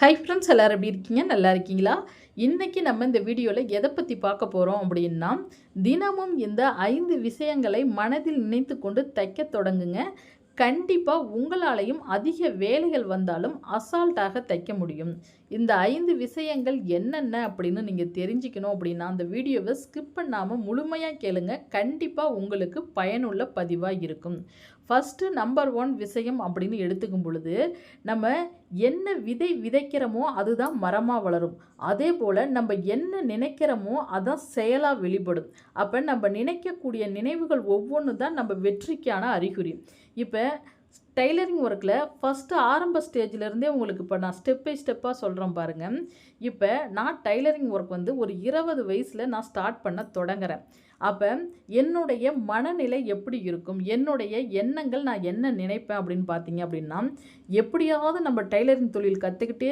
Hi friends எல்லோரும் எப்படி இருக்கீங்க? நல்லா இருக்கீங்களா? இன்றைக்கி நம்ம இந்த வீடியோவில் எதை பற்றி பார்க்க போகிறோம் அப்படின்னா தினமும் இந்த ஐந்து விஷயங்களை மனதில் நினைத்து கொண்டு தைக்க தொடங்குங்க. கண்டிப்பாக உங்களாலையும் அதிக வேலைகள் வந்தாலும் அசால்ட்டாக தைக்க முடியும். இந்த ஐந்து விஷயங்கள் என்னென்ன அப்படின்னு நீங்கள் தெரிஞ்சுக்கணும் அப்படின்னா அந்த வீடியோவை ஸ்கிப் பண்ணாமல் முழுமையாக கேளுங்க. கண்டிப்பாக உங்களுக்கு பயனுள்ள பதிவாக இருக்கும். ஃபஸ்ட்டு நம்பர் ஒன் விஷயம் அப்படின்னு எடுத்துக்கும் பொழுது நம்ம என்ன விதை விதைக்கிறோமோ அதுதான் மரமாக வளரும். அதே போல் நம்ம என்ன நினைக்கிறோமோ அதான் செயலாக வெளிப்படும். அப்போ நம்ம நினைக்கக்கூடிய நினைவுகள் ஒவ்வொன்று தான் நம்ம வெற்றிக்கான அறிகுறி. இப்போ டெய்லரிங் ஒர்க்கில் ஃபஸ்ட்டு ஆரம்ப ஸ்டேஜ்லேருந்தே உங்களுக்கு இப்போ நான் ஸ்டெப் பை ஸ்டெப்பாக சொல்கிறேன் பாருங்கள் இப்போ நான் டைலரிங் ஒர்க் வந்து ஒரு இருபது வயசில் நான் ஸ்டார்ட் பண்ண தொடங்குறேன். அப்போ என்னுடைய மனநிலை எப்படி இருக்கும்? என்னுடைய எண்ணங்கள் நான் என்ன நினைப்பேன் அப்படின்னு பார்த்தீங்க அப்படின்னா எப்படியாவது நம்ம டைலரிங் தொழில் கற்றுக்கிட்டு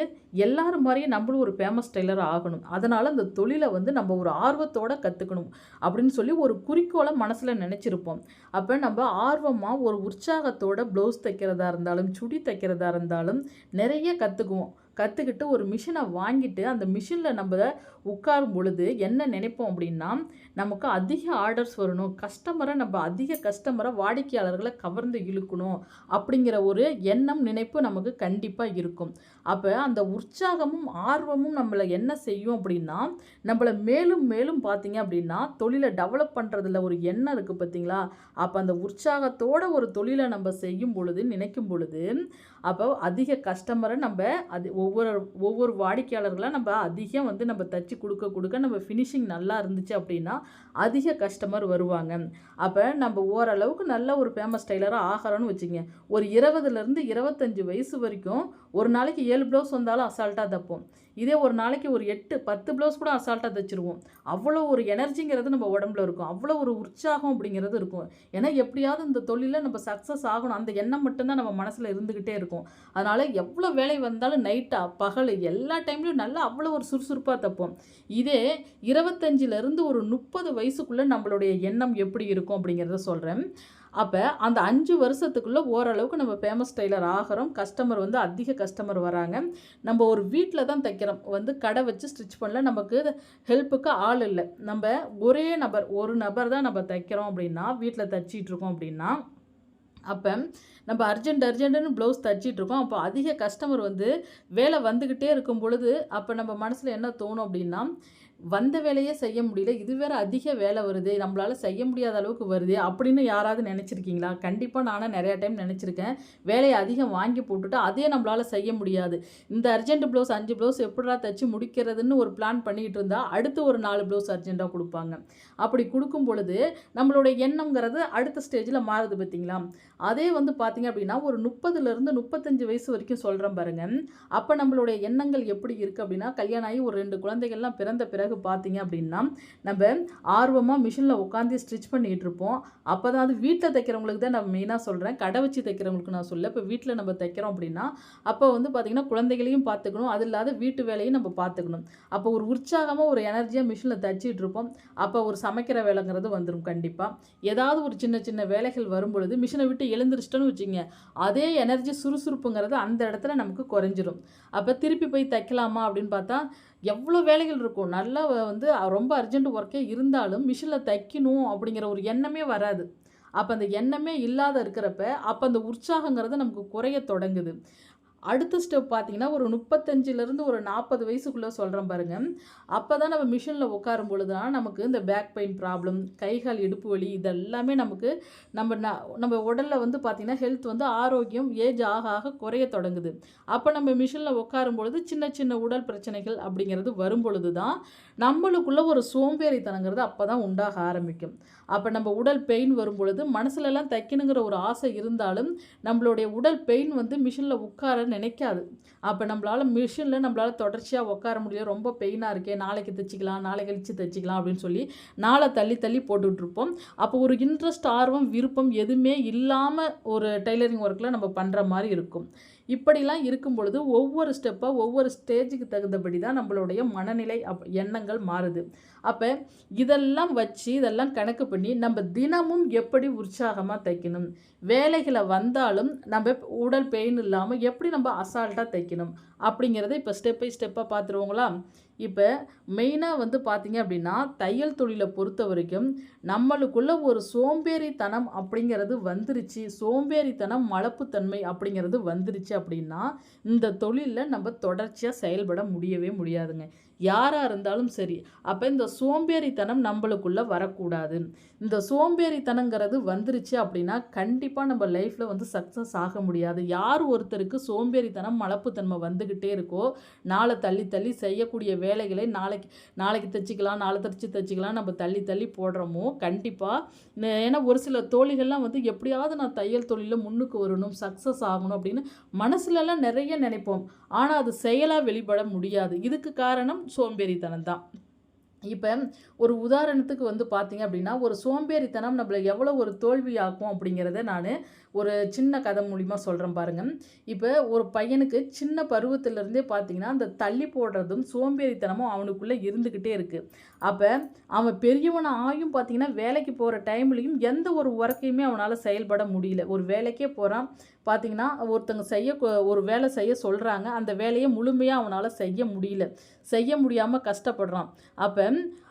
எல்லாரும் மாதிரியும் நம்மளும் ஒரு ஃபேமஸ் டெய்லர் ஆகணும். அதனால் அந்த தொழிலை வந்து நம்ம ஒரு ஆர்வத்தோடு கற்றுக்கணும் அப்படின்னு சொல்லி ஒரு குறிக்கோளை மனசில் நினச்சிருப்போம். அப்போ நம்ம ஆர்வமாக ஒரு உற்சாகத்தோட ப்ளவுஸ் தைக்கிறதா இருந்தாலும் சுடி தைக்கிறதா இருந்தாலும் நிறைய கற்றுக்குவோம் கற்றுக்கிட்டு ஒரு மிஷினை வாங்கிட்டு அந்த மிஷினில் நம்ம உட்காரும் பொழுது என்ன நினைப்போம் அப்படின்னா நமக்கு அதிக ஆர்டர்ஸ் வரணும். கஸ்டமரை நம்ம அதிக கஸ்டமரை வாடிக்கையாளர்களை கவர்ந்து இழுக்கணும் அப்படிங்கிற ஒரு எண்ணம் நினைப்பு நமக்கு கண்டிப்பாக இருக்கும். அப்போ அந்த உற்சாகமும் ஆர்வமும் நம்மளை என்ன செய்யும் அப்படின்னா நம்மளை மேலும் மேலும் பார்த்தீங்க அப்படின்னா தொழிலை டெவலப் பண்ணுறதுல ஒரு எண்ணம் இருக்குது பார்த்தீங்களா அப்போ அந்த உற்சாகத்தோட ஒரு தொழிலை நம்ம செய்யும் பொழுது நினைக்கும் பொழுது அப்போ அதிக கஸ்டமரை நம்ம அது ஒவ்வொரு ஒவ்வொரு வாடிக்கையாளர்களாக நம்ம அதிகம் வந்து நம்ம தச்சு கொடுக்க கொடுக்க நம்ம ஃபினிஷிங் நல்லா இருந்துச்சு அப்படின்னா அதிக கஸ்டமர் வருவாங்க. அப்போ நம்ம ஓரளவுக்கு நல்ல ஒரு ஃபேமஸ் டெய்லராக ஆகிறோன்னு வச்சுங்க ஒரு இருபதுலேருந்து இருபத்தஞ்சி வயசு வரைக்கும் ஒரு நாளைக்கு ஏழு ப்ளவுஸ் வந்தாலும் அசால்ட்டாக தைப்போம். இதே ஒரு நாளைக்கு ஒரு எட்டு பத்து ப்ளவுஸ் கூட அசால்ட்டாக தைச்சிருவோம். அவ்வளோ ஒரு எனர்ஜிங்கிறது நம்ம உடம்புல இருக்கும். அவ்வளோ ஒரு உற்சாகம் அப்படிங்கிறது இருக்கும். ஏன்னா எப்படியாவது இந்த தொழிலில் நம்ம சக்ஸஸ் ஆகணும். அந்த எண்ணம் மட்டும்தான் நம்ம மனசில் இருந்துக்கிட்டே இருக்கும். அதனால் எவ்வளோ வேலை வந்தாலும் நைட்டாக பகல் எல்லா டைம்லையும் நல்லா அவ்வளோ ஒரு சுறுசுறுப்பாக தைப்போம். இதே இருபத்தஞ்சிலேருந்து ஒரு முப்பது வயசுக்குள்ளே நம்மளுடைய எண்ணம் எப்படி இருக்கும் அப்படிங்கிறத சொல்கிறேன் அப்போ அந்த அஞ்சு வருஷத்துக்குள்ளே ஓரளவுக்கு நம்ம ஃபேமஸ் டெய்லர் ஆகிறோம். கஸ்டமர் வந்து அதிக கஸ்டமர் வராங்க. நம்ம ஒரு வீட்டில் தான் தைக்கிறோம். வந்து கடை வச்சு ஸ்டிச் பண்ணல. நமக்கு ஹெல்ப்புக்கு ஆள் இல்லை. நம்ம ஒரே நபர் ஒரு நபர் தான் நம்ம தைக்கிறோம் அப்படின்னா வீட்டில் தைச்சிட்ருக்கோம் அப்படின்னா அப்போ நம்ம அர்ஜென்ட் அர்ஜென்ட்டுன்னு ப்ளவுஸ் தைச்சிட்ருக்கோம் அப்போ அதிக கஸ்டமர் வந்து வேலை வந்துக்கிட்டே இருக்கும் பொழுது அப்போ நம்ம மனசில் என்ன தோணும் அப்படின்னா வந்த வேலையே செய்ய முடியல. இது வேறு அதிக வேலை வருது. நம்மளால் செய்ய முடியாத அளவுக்கு வருது அப்படின்னு யாராவது நினச்சிருக்கீங்களா? கண்டிப்பாக நானும் நிறையா டைம் நினச்சிருக்கேன். வேலையை அதிகம் வாங்கி போட்டுட்டு அதே நம்மளால் செய்ய முடியாது. இந்த அர்ஜென்ட் ப்ளவுஸ் அஞ்சு ப்ளவுஸ் எப்படா தைச்சி முடிக்கிறதுன்னு ஒரு பிளான் பண்ணிக்கிட்டு இருந்தால் அடுத்து ஒரு நாலு ப்ளவுஸ் அர்ஜென்ட்டாக கொடுப்பாங்க. அப்படி கொடுக்கும் பொழுது நம்மளுடைய எண்ணங்கிறது அடுத்த ஸ்டேஜில் மாறுது பார்த்தீங்களா அதே வந்து பார்த்திங்க அப்படின்னா ஒரு முப்பதுலேருந்து முப்பத்தஞ்சு வயசு வரைக்கும் சொல்கிறேன் பாருங்கள் அப்போ நம்மளுடைய எண்ணங்கள் எப்படி இருக்குது அப்படின்னா கல்யாணம் ஆகி ஒரு ரெண்டு குழந்தைகள்லாம் பிறந்த பிறகு பிறகு பார்த்தீங்க அப்படின்னா நம்ம ஆர்வமாக மிஷினில் உட்காந்து ஸ்டிச் பண்ணிகிட்டு இருப்போம். அப்போ தான் அது வீட்டில் தைக்கிறவங்களுக்கு தான் நான் மெயினாக சொல்கிறேன் கடை வச்சு தைக்கிறவங்களுக்கு நான் சொல்ல இப்போ வீட்டில் நம்ம தைக்கிறோம் அப்படின்னா அப்போ வந்து பார்த்திங்கன்னா குழந்தைகளையும் பார்த்துக்கணும். அது இல்லாத வீட்டு வேலையும் நம்ம பார்த்துக்கணும். அப்போ ஒரு உற்சாகமாக ஒரு எனர்ஜியாக மிஷினில் தைச்சிட்டு இருப்போம். அப்போ ஒரு சமைக்கிற வேலைங்கிறது வந்துடும் கண்டிப்பாக ஏதாவது ஒரு சின்ன சின்ன வேலைகள் வரும்பொழுது மிஷினை விட்டு எழுந்திரிச்சிட்டோன்னு வச்சுங்க அதே எனர்ஜி சுறுசுறுப்புங்கிறது அந்த இடத்துல நமக்கு குறைஞ்சிரும். அப்போ திருப்பி போய் தைக்கலாமா அப்படின்னு பார்த்தா எவ்வளோ வேலைகள் இருக்கும்? நல்லா வந்து ரொம்ப அர்ஜென்ட் ஒர்க்கே இருந்தாலும் மிஷினில் தைக்கணும் அப்படிங்கிற ஒரு எண்ணமே வராது. அப்போ அந்த எண்ணமே இல்லாத இருக்கிறப்ப அப்போ அந்த உற்சாகங்கிறது நமக்கு குறைய தொடங்குது. அடுத்த ஸ்டெப் பார்த்தீங்கன்னா ஒரு முப்பத்தஞ்சிலேருந்து ஒரு நாற்பது வயசுக்குள்ளே சொல்கிறேன் பாருங்கள் அப்போ தான் நம்ம மிஷினில் உட்காரும் பொழுது தான் நமக்கு இந்த பேக் பெயின் ப்ராப்ளம் கைகால் இடுப்பு வலி இதெல்லாமே நமக்கு நம்ம நம்ம உடலில் வந்து பார்த்திங்கன்னா ஹெல்த் வந்து ஆரோக்கியம் ஏஜ் ஆக ஆக குறைய தொடங்குது. அப்போ நம்ம மிஷினில் உட்காரும் பொழுது சின்ன சின்ன உடல் பிரச்சனைகள் அப்படிங்கிறது வரும் பொழுது தான் நம்மளுக்குள்ளே ஒரு சோம்பேறித்தனங்கிறது அப்போ தான் உண்டாக ஆரம்பிக்கும். அப்போ நம்ம உடல் பெயின் வரும் பொழுது மனசுலலாம் தைக்கணுங்கிற ஒரு ஆசை இருந்தாலும் நம்மளுடைய உடல் பெயின் வந்து மிஷினில் உட்கார நினைக்காது. அப்போ நம்மளால் மிஷினில் நம்மளால் தொடர்ச்சியாக உட்கார முடியல. ரொம்ப பெயினாக இருக்கே நாளைக்கு தைச்சிக்கலாம் நாளை கழித்து தைச்சிக்கலாம் அப்படின்னு சொல்லி நாளை தள்ளி தள்ளி போட்டுட்ருப்போம். அப்போ ஒரு இன்ட்ரெஸ்ட் ஆர்வம் விருப்பம் எதுவுமே இல்லாமல் ஒரு டெய்லரிங் ஒர்க்கில் நம்ம பண்ணுற மாதிரி இருக்கும். இப்படிலாம் இருக்கும் பொழுது ஒவ்வொரு ஸ்டெப்பாக ஒவ்வொரு ஸ்டேஜுக்கு தகுந்தபடி தான் நம்மளுடைய மனநிலை அப் எண்ணங்கள் மாறுது. அப்போ இதெல்லாம் வச்சு இதெல்லாம் கணக்கு பண்ணி நம்ம தினமும் எப்படி உற்சாகமாக தைக்கணும்? வேலைகளை வந்தாலும் நம்ம உடல் பெயின் இல்லாமல் எப்படி நம்ம அசால்ட்டாக தைக்கணும்? அப்படிங்கிறத இப்போ ஸ்டெப் பை ஸ்டெப்பாக பார்த்துருவோங்களா? இப்போ மெயினாக வந்து பார்த்தீங்க அப்படின்னா தையல் தொழிலை பொறுத்த வரைக்கும் நம்மளுக்குள்ள ஒரு சோம்பேறித்தனம் அப்படிங்கிறது வந்துருச்சு. சோம்பேறித்தனம் மலப்புத்தன்மை அப்படிங்கிறது வந்துருச்சு அப்படின்னா இந்த தொழிலில் நம்ம தொடர்ச்சியாக செயல்பட முடியவே முடியாதுங்க. யாராக இருந்தாலும் சரி. அப்போ இந்த சோம்பேறித்தனம் நம்மளுக்குள்ளே வரக்கூடாது. இந்த சோம்பேறித்தனங்கிறது வந்துருச்சு அப்படின்னா கண்டிப்பாக நம்ம லைஃப்பில் வந்து சக்ஸஸ் ஆக முடியாது. யார் ஒருத்தருக்கு சோம்பேறித்தனம் மலப்புத்தன்மை வந்துக்கிட்டே இருக்கோ நாளை தள்ளி தள்ளி செய்யக்கூடிய வேலைகளை நாளைக்கு நாளைக்கு தைச்சிக்கலாம் நாளை தச்சு தைச்சிக்கலாம் நம்ம தள்ளி தள்ளி போடுறோமோ கண்டிப்பாக ஏன்னா ஒரு சில தோழிகள்லாம் வந்து எப்படியாவது நான் தையல் தொழிலில் முன்னுக்கு வரணும் சக்ஸஸ் ஆகணும் அப்படின்னு மனசுலலாம் நிறைய நினைப்போம். ஆனால் அது செயலாக வெளிப்பட முடியாது. இதுக்கு காரணம் சோம்பேறித்தனம் தான். இப்போ ஒரு உதாரணத்துக்கு வந்து பார்த்தீங்க அப்படின்னா ஒரு சோம்பேறித்தனம் நம்மளை எவ்வளோ ஒரு தோல்வியாக்கும் அப்படிங்கிறத நான் ஒரு சின்ன கதை மூலிமா சொல்கிறேன் பாருங்கள் இப்போ ஒரு பையனுக்கு சின்ன பருவத்திலேருந்தே பார்த்தீங்கன்னா அந்த தள்ளி போடுறதும் சோம்பேறித்தனமும் அவனுக்குள்ளே இருந்துக்கிட்டே இருக்குது அப்போ அவன் பெரியவனை ஆயும் பார்த்தீங்கன்னா வேலைக்கு போகிற டைம்லேயும் எந்த ஒரு ஒர்க்கையுமே அவனால் செயல்பட முடியல. ஒரு வேலைக்கே போகிறான் பார்த்தீங்கன்னா ஒருத்தங்க செய்ய ஒரு வேலை செய்ய சொல்கிறாங்க அந்த வேலையை முழுமையாக அவனால் செய்ய முடியல. செய்ய முடியாமல் கஷ்டப்படுறான். அப்போ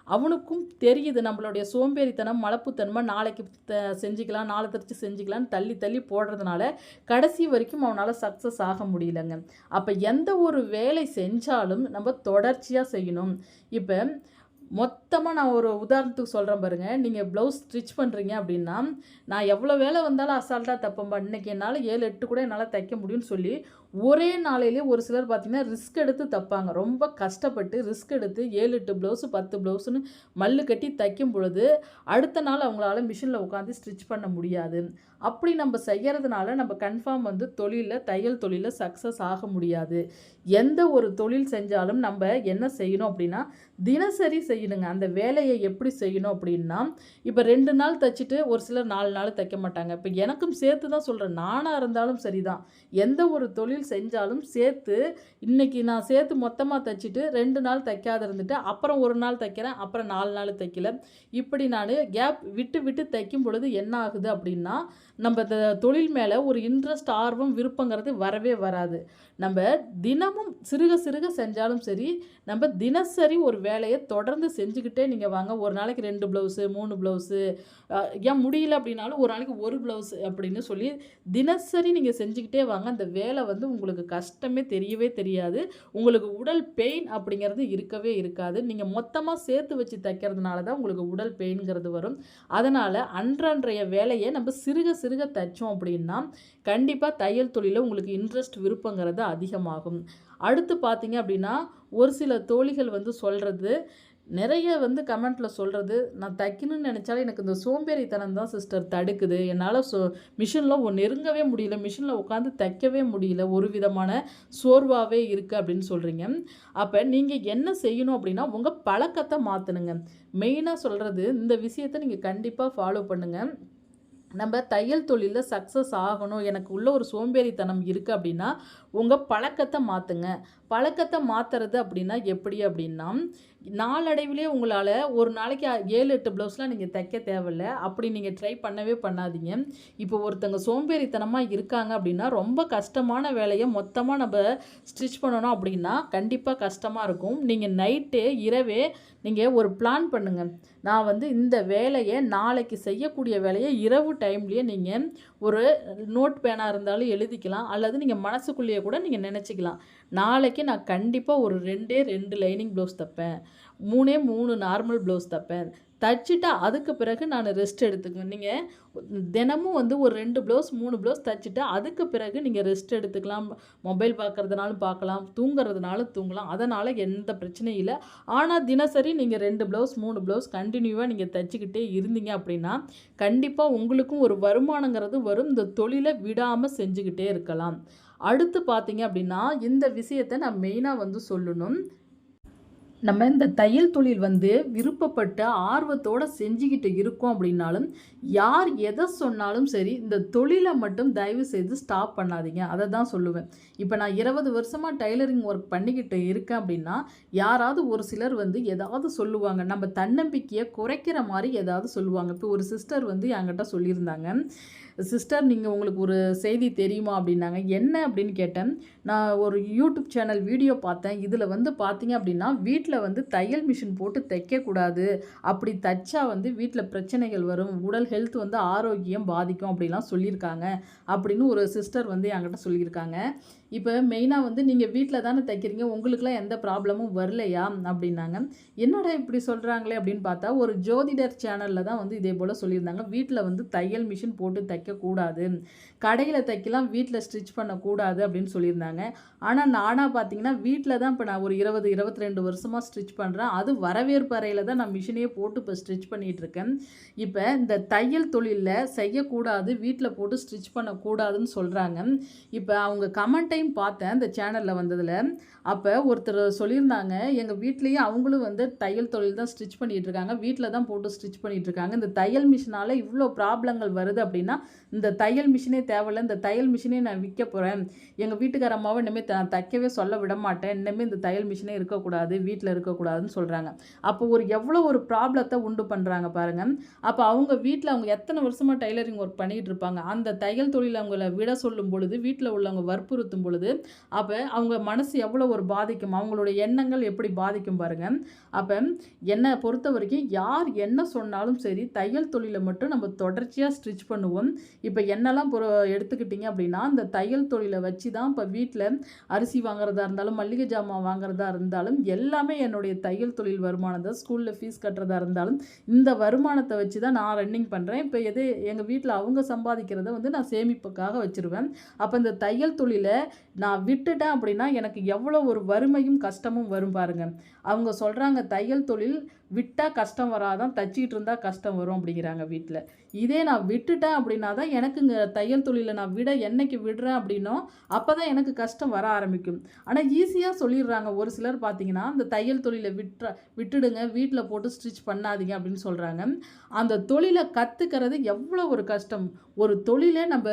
அவனுக்கும் தெரியுது நம்மளுடைய சோம்பேறித்தனம் மலப்புத்தன்மை. நாளைக்கு த செஞ்சுக்கலாம் நாளை தரிச்சு செஞ்சுக்கலான்னு தள்ளி தள்ளி போடுறதுனால கடைசி வரைக்கும் அவனால் சக்ஸஸ் ஆக முடியலங்க. அப்போ எந்த ஒரு வேலை செஞ்சாலும் நம்ம தொடர்ச்சியாக செய்யணும். இப்போ மொத்தமாக நான் ஒரு உதாரணத்துக்கு சொல்கிறேன் பாருங்கள் நீங்கள் ப்ளவுஸ் ஸ்டிச் பண்ணுறீங்க அப்படின்னா நான் எவ்வளோ வேலை வந்தாலும் அசால்ட்டாக தப்பம்பா இன்றைக்கி என்னால் ஏழு எட்டு கூட என்னால் தைக்க முடியும்னு சொல்லி ஒரே நாளையிலே ஒரு சிலர் பார்த்திங்கன்னா ரிஸ்க் எடுத்து தைப்பாங்க. ரொம்ப கஷ்டப்பட்டு ரிஸ்க் எடுத்து ஏழு எட்டு ப்ளவுஸு பத்து ப்ளவுஸுன்னு மல்லு கட்டி தைக்கும் பொழுது அடுத்த நாள் அவங்களால மிஷினில் உட்காந்து ஸ்டிச் பண்ண முடியாது. அப்படி நம்ம செய்கிறதுனால நம்ம கன்ஃபார்ம் வந்து தொழிலில் தையல் தொழிலில் சக்ஸஸ் ஆக முடியாது. எந்த ஒரு தொழில் செஞ்சாலும் நம்ம என்ன செய்யணும் அப்படின்னா தினசரி செய்யணுங்க. அந்த வேலையை எப்படி செய்யணும் அப்படின்னா இப்போ ரெண்டு நாள் தைச்சிட்டு ஒரு சிலர் நாலு நாள் தைக்க மாட்டாங்க. இப்போ எனக்கும் சேர்த்து தான் சொல்கிறேன் நானாக இருந்தாலும் சரி தான் எந்த ஒரு தொழில் செஞ்சாலும் சேர்த்து இன்றைக்கி நான் சேர்த்து மொத்தமாக தைச்சிட்டு ரெண்டு நாள் தைக்காத இருந்துட்டு அப்புறம் ஒரு நாள் தைக்கிறேன் அப்புறம் நாலு நாள் தைக்கல. இப்படி நான் கேப் விட்டு விட்டு தைக்கும் பொழுது என்ன ஆகுது அப்படின்னா நம்ம தொழில் மேலே ஒரு இன்ட்ரெஸ்ட் ஆர்வம் விருப்பங்கிறது வரவே வராது. நம்ம தினமும் சிறுக சிறுக செஞ்சாலும் சரி நம்ம தினசரி ஒரு வேலையை தொடர்ந்து செஞ்சுக்கிட்டே நீங்கள் வாங்க. ஒரு நாளைக்கு ரெண்டு ப்ளவுஸு மூணு ப்ளவுஸு ஏன் முடியல அப்படின்னாலும் ஒரு நாளைக்கு ஒரு ப்ளவுஸ் அப்படின்னு சொல்லி தினசரி நீங்கள் செஞ்சுக்கிட்டே வாங்க. அந்த வேலை வந்து உங்களுக்கு கஷ்டமே தெரியவே தெரியாது. உங்களுக்கு உடல் பெயின் அப்படிங்கிறது இருக்கவே இருக்காது. நீங்கள் மொத்தமாக சேர்த்து வச்சு தைக்கிறதுனால தான் உங்களுக்கு உடல் பெயின்ங்கிறது வரும். அதனால் அன்றன்றைய வேலையை நம்ம சிறுக சிறுக தைச்சோம் அப்படின்னா கண்டிப்பாக தையல் தொழிலில் உங்களுக்கு இன்ட்ரெஸ்ட் விருப்பங்கிறது அதிகமாகும். அடுத்து பார்த்தீங்க அப்படின்னா ஒரு சில தோழிகள் வந்து சொல்கிறது நிறைய வந்து கமெண்ட்டில் சொல்கிறது நான் தைக்கணும்னு நினச்சாலே எனக்கு இந்த சோம்பேறித்தனம் தான் சிஸ்டர் தடுக்குது. என்னால் சோ மிஷினில் நெருங்கவே முடியல. மிஷினில் உட்காந்து தைக்கவே முடியல. ஒரு விதமான சோர்வாகவே இருக்குது அப்படின்னு சொல்கிறீங்க அப்போ நீங்கள் என்ன செய்யணும் அப்படின்னா உங்கள் பழக்கத்தை மாற்றணுங்க மெயினாக சொல்கிறது இந்த விஷயத்தை நீங்கள் கண்டிப்பாக ஃபாலோ பண்ணுங்கள் நம்ம தையல் தொழிலில் சக்ஸஸ் ஆகணும். எனக்கு உள்ள ஒரு சோம்பேறித்தனம் இருக்குது அப்படின்னா உங்கள் பழக்கத்தை மாற்றுங்க பழக்கத்தை மாற்றுறது அப்படின்னா எப்படி அப்படின்னா நாளடைவிலே உங்களால் ஒரு நாளைக்கு ஏழு எட்டு ப்ளவுஸ்லாம் நீங்கள் தைக்க தேவையில்ல. அப்படி நீங்கள் ட்ரை பண்ணவே பண்ணாதீங்க. இப்போ ஒருத்தங்க சோம்பேறித்தனமாக இருக்காங்க அப்படின்னா ரொம்ப கஷ்டமான வேலையை மொத்தமாக நம்ம ஸ்டிச் பண்ணணும் அப்படின்னா கண்டிப்பாக கஷ்டமாக இருக்கும். நீங்கள் நைட்டே இரவே நீங்கள் ஒரு பிளான் பண்ணுங்கள் நான் வந்து இந்த வேலையை நாளைக்கு செய்யக்கூடிய வேலையை இரவு டைம்லேயே நீங்கள் ஒரு நோட் பேனாக இருந்தாலும் எழுதிக்கலாம். அல்லது நீங்கள் மனசுக்குள்ளேயே கூட நீங்கள் நினச்சிக்கலாம். நாளைக்கு நான் கண்டிப்பாக ஒரு ரெண்டே ரெண்டு லைனிங் ப்ளவுஸ் தைப்பேன். மூணே மூணு நார்மல் ப்ளவுஸ் தைப்பேன். தைச்சிட்டு அதுக்கு பிறகு நான் ரெஸ்ட் எடுத்துக்குவேன். நீங்கள் தினமும் வந்து ஒரு ரெண்டு ப்ளவுஸ் மூணு ப்ளவுஸ் தைச்சிட்டு அதுக்கு பிறகு நீங்கள் ரெஸ்ட் எடுத்துக்கலாம். மொபைல் பார்க்குறதுனாலும் பார்க்கலாம் தூங்குறதுனாலும் தூங்கலாம். அதனால் எந்த பிரச்சனையும் இல்லை. ஆனால் தினசரி நீங்கள் ரெண்டு ப்ளவுஸ் மூணு ப்ளவுஸ் கண்டினியூவாக நீங்கள் தைச்சிக்கிட்டே இருந்தீங்க அப்படின்னா கண்டிப்பாக உங்களுக்கும் ஒரு வருமானங்கிறது வரும். இந்த தொழிலை விடாமல் செஞ்சுக்கிட்டே இருக்கலாம். அடுத்து பார்த்தீங்க அப்படின்னா இந்த விஷயத்தை நான் மெயினாக வந்து சொல்லணும். நம்ம இந்த தையல் தொழில் வந்து விருப்பப்பட்டு ஆர்வத்தோட செஞ்சுக்கிட்டு இருக்கோம் அப்படின்னாலும் யார் எதை சொன்னாலும் சரி இந்த தொழிலை மட்டும் தயவு செய்து ஸ்டாப் பண்ணாதீங்க. அதை தான் சொல்லுவேன். இப்போ நான் இருபது வருஷமாக டைலரிங் ஒர்க் பண்ணிக்கிட்டு இருக்கேன் அப்படின்னா யாராவது ஒரு சிலர் வந்து ஏதாவது சொல்லுவாங்க. நம்ம தன்னம்பிக்கையை குறைக்கிற மாதிரி ஏதாவது சொல்லுவாங்க. இப்போ ஒரு சிஸ்டர் வந்து என்கிட்ட சொல்லியிருந்தாங்க. சிஸ்டர் நீங்கள் உங்களுக்கு ஒரு செய்தி தெரியுமா அப்படின்னாங்க. என்ன? அப்படின்னு கேட்டேன். நான் ஒரு யூடியூப் சேனல் வீடியோ பார்த்தேன். இதில் வந்து பார்த்தீங்க அப்படின்னா வீட்டில் வந்து தையல் மிஷின் போட்டு தைக்கக்கூடாது. அப்படி தைச்சா வந்து வீட்டில் பிரச்சனைகள் வரும். உடல் ஹெல்த் வந்து ஆரோக்கியம் பாதிக்கும் அப்படிலாம் சொல்லியிருக்காங்க. அப்படின்னு ஒரு சிஸ்டர் வந்து என்கிட்ட சொல்லியிருக்காங்க. இப்போ மெயினாக வந்து நீங்கள் வீட்டில் தானே தைக்கிறீங்க உங்களுக்குலாம் எந்த ப்ராப்ளமும் வரலையா? அப்படின்னாங்க. என்னடா இப்படி சொல்கிறாங்களே அப்படின்னு பார்த்தா ஒரு ஜோதிடர் சேனலில் தான் வந்து இதே போல் சொல்லியிருந்தாங்க. வீட்டில் வந்து தையல் மிஷின் போட்டு தைக்கக்கூடாது. கடையில் தைக்கலாம் வீட்டில் ஸ்டிச் பண்ணக்கூடாது அப்படின்னு சொல்லியிருந்தாங்க. ஆனால் நானாக பார்த்தீங்கன்னா வீட்டில் தான் இப்போ நான் ஒரு இருபது இருபத்தி ரெண்டு வருஷமாக ஸ்டிச் பண்ணுறேன் அது வரவேற்பறையில் தான் நான் மிஷினே போட்டு இப்போ ஸ்டிச் பண்ணிகிட்ருக்கேன் இப்போ இந்த தையல் தொழிலில் செய்யக்கூடாது வீட்டில் போட்டு ஸ்டிச் பண்ணக்கூடாதுன்னு சொல்கிறாங்க இப்போ அவங்க கமெண்ட்டை டைம் பார்த்தேன் இந்த சேனலில் வந்ததில். அப்போ ஒருத்தர் சொல்லியிருந்தாங்க எங்கள் வீட்லேயே அவங்களும் வந்து தையல் தொழில் தான் ஸ்டிச் பண்ணிகிட்டு இருக்காங்க. வீட்டில் தான் போட்டு ஸ்டிச் பண்ணிகிட்டு இருக்காங்க. இந்த தையல் மிஷினால் இவ்வளோ ப்ராப்ளங்கள் வருது அப்படின்னா இந்த தையல் மிஷினே தேவையில்ல. இந்த தையல் மிஷினே நான் விற்க போகிறேன் எங்கள் வீட்டுக்கார அம்மாவை இனிமேல் த தைக்கவே சொல்ல விட மாட்டேன். இனிமேல் இந்த தையல் மிஷினே இருக்கக்கூடாது. வீட்டில் இருக்கக்கூடாதுன்னு சொல்கிறாங்க அப்போ ஒரு எவ்வளோ ஒரு ப்ராப்ளத்தை உண்டு பண்ணுறாங்க பாருங்கள் அப்போ அவங்க வீட்டில் அவங்க எத்தனை வருஷமாக டைலரிங் ஒர்க் பண்ணிகிட்டு இருப்பாங்க? அந்த தையல் தொழில் அவங்கள விட சொல்லும் பொழுது வீட்டில் உள்ளவங்க வற்புறுத்தும் பொழுது அப்போ அவங்க மனசு எவ்வளோ ஒரு பாதிக்கும் அவங்களுடைய எண்ணங்கள் எப்படி பாதிக்கும் பாருங்க. அப்போ என்னை பொறுத்த வரைக்கும் யார் என்ன சொன்னாலும் சரி தையல் தொழிலை மட்டும் நம்ம தொடர்ச்சியாக ஸ்டிச் பண்ணுவோம். இப்போ என்னெல்லாம் பொ எடுத்துக்கிட்டிங்க அப்படின்னா இந்த தையல் தொழிலை வச்சு தான் இப்போ வீட்டில் அரிசி வாங்குறதா இருந்தாலும் மல்லிகை ஜாமான் வாங்குறதா இருந்தாலும் எல்லாமே என்னுடைய தையல் தொழில் வருமானம் தான் ஸ்கூலில் ஃபீஸ் கட்டுறதா இருந்தாலும் இந்த வருமானத்தை வச்சு தான் நான் ரன்னிங் பண்ணுறேன் இப்போ எது எங்கள் வீட்டில் அவங்க சம்பாதிக்கிறத வந்து நான் சேமிப்புக்காக வச்சுருவேன். அப்போ இந்த தையல் தொழிலை நான் விட்டுட்டேன் அப்படின்னா எனக்கு எவ்வளோ ஒரு வறுமையும் கஷ்டமும் வரும் பாருங்க. அவங்க சொல்கிறாங்க தையல் தொழில் விட்டால் கஷ்டம் வராதான் தச்சிக்கிட்டு இருந்தால் கஷ்டம் வரும் அப்படிங்கிறாங்க வீட்டில் இதே நான் விட்டுட்டேன் அப்படின்னா தான் எனக்கு இங்கே தையல் தொழிலை நான் விட என்னைக்கு விடுறேன் அப்படின்னோ அப்போ தான் எனக்கு கஷ்டம் வர ஆரம்பிக்கும். ஆனால் ஈஸியாக சொல்லிடுறாங்க. ஒரு சிலர் பார்த்தீங்கன்னா அந்த தையல் தொழிலை விட்டுற விட்டுடுங்க வீட்டில் போட்டு ஸ்டிச் பண்ணாதீங்க அப்படின்னு சொல்கிறாங்க அந்த தொழிலை கற்றுக்கிறது எவ்வளோ ஒரு கஷ்டம். ஒரு தொழிலை நம்ம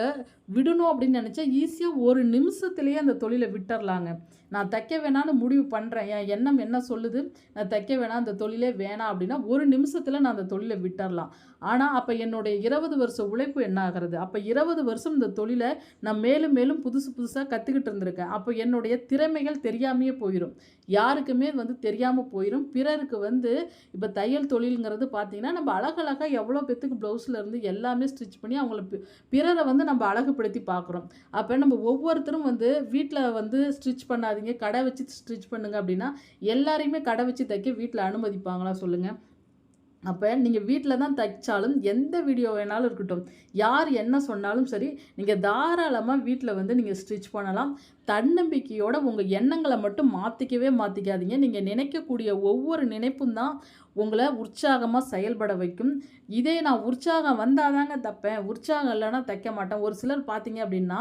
விடணும் அப்படின்னு நினச்சா ஈஸியாக ஒரு நிமிஷத்துலேயே அந்த தொழிலை விட்டுறலாங்க. நான் தைக்க வேணான்னு முடிவு பண்ணுறேன் என் எண்ணம் என்ன சொல்லுது? நான் தைக்க வேணாம் அந்த தொழிலே வேணாம் அப்படின்னா ஒரு நிமிஷத்தில் நான் அந்த தொழிலை விட்டுறலாம். ஆனால் அப்போ என்னுடைய இருபது வருஷம் உழைப்பு என்ன ஆகிறது அப்போ இருபது வருஷம் இந்த தொழிலை நான் மேலும் மேலும் புதுசு புதுசாக கற்றுக்கிட்டு இருந்திருக்கேன். அப்போ என்னுடைய திறமைகள் தெரியாமையே போயிடும் யாருக்குமே வந்து தெரியாமல் போயிடும் பிறருக்கு வந்து இப்போ தையல் தொழிலுங்கிறது பார்த்தீங்கன்னா நம்ம அழகழகாக எவ்வளோ பேத்துக்கு ப்ளவுஸில் இருந்து எல்லாமே ஸ்டிச் பண்ணி அவங்கள பிறரை வந்து நம்ம அழகுப்படுத்தி பார்க்குறோம் அப்போ நம்ம ஒவ்வொருத்தரும் வந்து வீட்டில் வந்து ஸ்டிச் பண்ணாதீங்க. கடை வச்சு ஸ்டிச் பண்ணுங்க அப்படின்னா எல்லாரையுமே கடை வச்சு தைக்க வீட்டில் அனுமதிப்பாங்களா சொல்லுங்கள் அப்போ நீங்கள் வீட்டில் தான் தைச்சாலும் எந்த வீடியோ வேணாலும் இருக்கட்டும். யார் என்ன சொன்னாலும் சரி நீங்கள் தாராளமாக வீட்டில் வந்து நீங்கள் ஸ்டிச் பண்ணலாம். தன்னம்பிக்கையோட உங்கள் எண்ணங்களை மட்டும் மாற்றிக்கவே மாற்றிக்காதீங்க நீங்கள் நினைக்கக்கூடிய ஒவ்வொரு நினைப்பும் தான் உங்களை உற்சாகமாக செயல்பட வைக்கும். இதே நான் உற்சாகம் வந்தால் தாங்க தைப்பேன். உற்சாகம் இல்லைன்னா தைக்க மாட்டேன். ஒரு சிலர் பார்த்தீங்க அப்படின்னா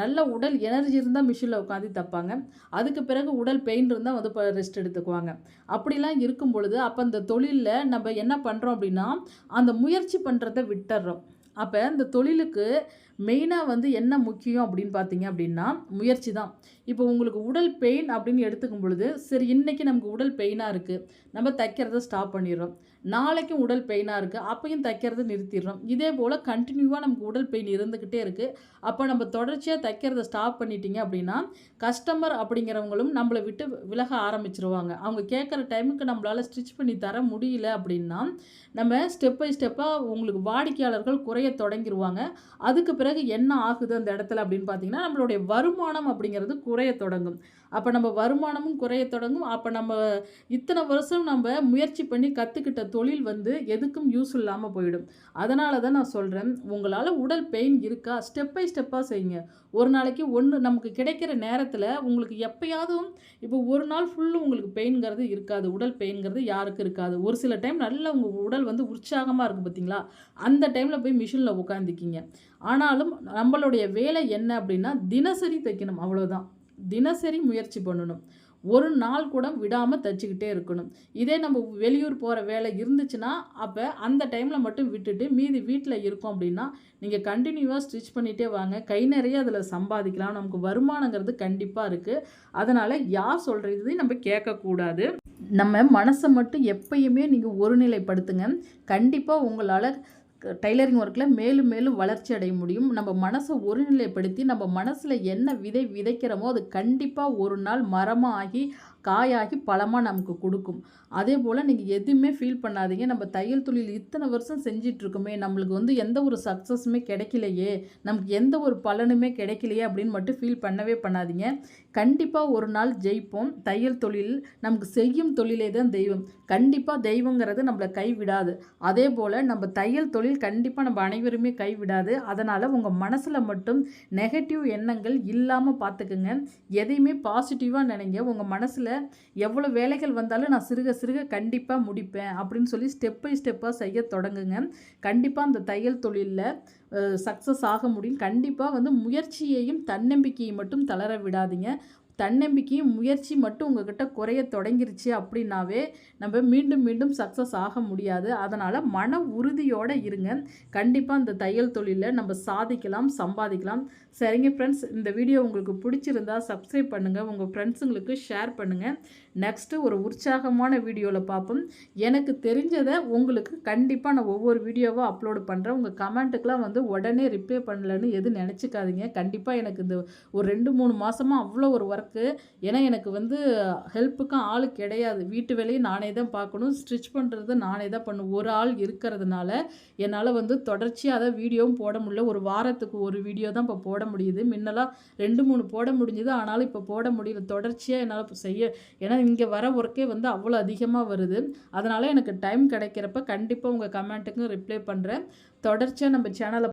நல்ல உடல் எனர்ஜி இருந்தால் மிஷினில் உட்காந்து தைப்பாங்க. அதுக்கு பிறகு உடல் பெயின் இருந்தால் வந்து இப்போ ரெஸ்ட் எடுத்துக்குவாங்க. அப்படிலாம் இருக்கும் பொழுது அப்போ இந்த தொழிலில் நம்ம என்ன பண்ணுறோம் அப்படின்னா அந்த முயற்சி பண்ணுறதை விட்டுறோம். அப்போ இந்த தொழிலுக்கு மெயினாக வந்து என்ன முக்கியம் அப்படின்னு பார்த்தீங்க அப்படின்னா முயற்சி தான். இப்போ உங்களுக்கு உடல் பெயின் அப்படின்னு எடுத்துக்கும் பொழுது சரி இன்றைக்கி நமக்கு உடல் பெயினாக இருக்குது நம்ம தைக்கிறத ஸ்டாப் பண்ணிடுறோம். நாளைக்கும் உடல் பெயினாக இருக்குது அப்பையும் தைக்கிறத நிறுத்திடுறோம். இதே போல் கண்டினியூவாக நமக்கு உடல் பெயின் இருந்துக்கிட்டே இருக்குது அப்போ நம்ம தொடர்ச்சியாக தைக்கிறத ஸ்டாப் பண்ணிட்டீங்க அப்படின்னா கஸ்டமர் அப்படிங்கிறவங்களும் நம்மளை விட்டு விலக ஆரம்பிச்சிருவாங்க. அவங்க கேட்குற டைமுக்கு நம்மளால் ஸ்டிச் பண்ணி தர முடியல அப்படின்னா நம்ம ஸ்டெப் பை ஸ்டெப்பாக உங்களுக்கு வாடிக்கையாளர்கள் குறைய தொடங்கிடுவாங்க அதுக்கு பிறகு பிறகு என்ன ஆகுது அந்த இடத்துல அப்படின்னு பார்த்தீங்கன்னா நம்மளுடைய வருமானம் அப்படிங்கிறது குறைய தொடங்கும். அப்போ நம்ம வருமானமும் குறைய தொடங்கும். அப்போ நம்ம இத்தனை வருஷம் நம்ம முயற்சி பண்ணி கற்றுக்கிட்ட தொழில் வந்து எதுக்கும் யூஸ் இல்லாமல் போயிடும். அதனால தான் நான் சொல்கிறேன் உங்களால் உடல் பெயின் இருக்கா? ஸ்டெப் பை ஸ்டெப்பாக செய்யுங்க. ஒரு நாளைக்கு ஒன்று நமக்கு கிடைக்கிற நேரத்தில் உங்களுக்கு எப்போயாவதும் இப்போ ஒரு நாள் ஃபுல்லும் உங்களுக்கு பெயின்ங்கிறது இருக்காது உடல் பெயின்ங்கிறது யாருக்கு இருக்காது. ஒரு சில டைம் நல்ல உங்கள் உடல் வந்து உற்சாகமாக இருக்கும் பார்த்தீங்களா அந்த டைமில் போய் மிஷினில் உட்காந்துக்கிங்க ஆனாலும் நம்மளுடைய வேலை என்ன அப்படின்னா தினசரி தைக்கணும் அவ்வளோதான் தினசரி முயற்சி பண்ணணும். ஒரு நாள் கூட விடாமல் தைச்சிக்கிட்டே இருக்கணும். இதே நம்ம வெளியூர் போகிற வேலை இருந்துச்சுன்னா அப்போ அந்த டைமில் மட்டும் விட்டுட்டு மீதி வீட்டில் இருக்கோம் அப்படின்னா நீங்கள் கண்டினியூவாக ஸ்டிச் பண்ணிகிட்டே வாங்க. கை நிறைய அதில் சம்பாதிக்கலாம். நமக்கு வருமானங்கிறது கண்டிப்பாக இருக்குது அதனால் யார் சொல்கிறதையும் நம்ம கேட்கக்கூடாது. நம்ம மனசை மட்டும் எப்பயுமே நீங்கள் ஒருநிலைப்படுத்துங்க. கண்டிப்பாக உங்களால் டைலரிங் ஒர்க்கில் மேலும் மேலும் வளர்ச்சி அடைய முடியும். நம்ம மனசை ஒருநிலைப்படுத்தி நம்ம மனசில் என்ன விதை விதைக்கிறோமோ அது கண்டிப்பாக ஒரு நாள் மரமாகி காயாகி பழமாக நமக்கு கொடுக்கும். அதே போல் நீங்கள் எதுவுமே ஃபீல் பண்ணாதீங்க. நம்ம தையல் தொழில் இத்தனை வருஷம் செஞ்சிட்ருக்கோமே நம்மளுக்கு வந்து எந்த ஒரு சக்ஸஸுமே கிடைக்கலையே நமக்கு எந்த ஒரு பலனுமே கிடைக்கலையே அப்படின்னு மட்டும் ஃபீல் பண்ணவே பண்ணாதீங்க. கண்டிப்பாக ஒரு நாள் ஜெயிப்போம். தையல் தொழில் நமக்கு செய்யும் தொழிலே தான் தெய்வம். கண்டிப்பாக தெய்வங்கிறது நம்மளை கைவிடாது. அதே போல் நம்ம தையல் தொழில் கண்டிப்பாக நம்ம அனைவருமே கைவிடாது. அதனால் உங்கள் மனசில் மட்டும் நெகட்டிவ் எண்ணங்கள் இல்லாமல் பார்த்துக்குங்க எதையுமே பாசிட்டிவாக நினைங்க. உங்கள் மனசில் எவ்வளோ வேலைகள் வந்தாலும் நான் சிறுக சிறுக கண்டிப்பாக முடிப்பேன் அப்படின்னு சொல்லி ஸ்டெப் பை ஸ்டெப்பாக செய்ய தொடங்குங்க. கண்டிப்பாக அந்த தையல் தொழிலில் சக்ஸஸ் ஆக முடியும். கண்டிப்பாக வந்து முயற்சியையும் தன்னம்பிக்கையை மட்டும் தளர விடாதீங்க. தன்னம்பிக்கையும் முயற்சி மட்டும் உங்ககிட்ட குறைய தொடங்கிருச்சு அப்படின்னாவே நம்ம மீண்டும் மீண்டும் சக்ஸஸ் ஆக முடியாது. அதனால் மன உறுதியோடு இருங்க. கண்டிப்பாக இந்த தையல் தொழிலில் நம்ம சாதிக்கலாம் சம்பாதிக்கலாம். சரிங்க ஃப்ரெண்ட்ஸ் இந்த வீடியோ உங்களுக்கு பிடிச்சிருந்தா சப்ஸ்கிரைப் பண்ணுங்கள் உங்கள் ஃப்ரெண்ட்ஸுங்களுக்கு ஷேர் பண்ணுங்கள் நெக்ஸ்ட்டு ஒரு உற்சாகமான வீடியோவில் பார்ப்போம் எனக்கு தெரிஞ்சதை உங்களுக்கு கண்டிப்பாக நான் ஒவ்வொரு வீடியோவாக அப்லோடு பண்ணுறேன் உங்கள் கமெண்ட்டுக்கெலாம் வந்து உடனே ரிப்ளை பண்ணலன்னு எதுவும் நினச்சிக்காதீங்க. கண்டிப்பாக எனக்கு இந்த ஒரு ரெண்டு மூணு மாதமாக அவ்வளோ ஒரு ஒர்க்கு ஏன்னா எனக்கு வந்து ஹெல்ப்புக்கும் ஆள் கிடையாது. வீட்டு வேலையை நானே தான் பார்க்கணும். ஸ்டிச் பண்ணுறது நானே தான் பண்ணும் ஒரு ஆள் இருக்கிறதுனால என்னால் வந்து தொடர்ச்சியாக அதை வீடியோவும் போட முடியல. ஒரு வாரத்துக்கு ஒரு வீடியோ தான் இப்போ போட முடியுது. முன்னெல்லாம் ரெண்டு மூணு போட முடிஞ்சுது. ஆனாலும் இப்போ போட முடியல. தொடர்ச்சியாக என்னால் இப்போ செய்ய ஏன்னா இங்கே வர ஒர்க்கே வந்து அவ்வளோ அதிகமாக வருது. அதனால் எனக்கு டைம் கிடைக்கிறப்ப கண்டிப்பாக உங்கள் கமெண்ட்டுக்கும் ரிப்ளை பண்ணுறேன் தொடர்ச்சியாக நம்ம சேனலை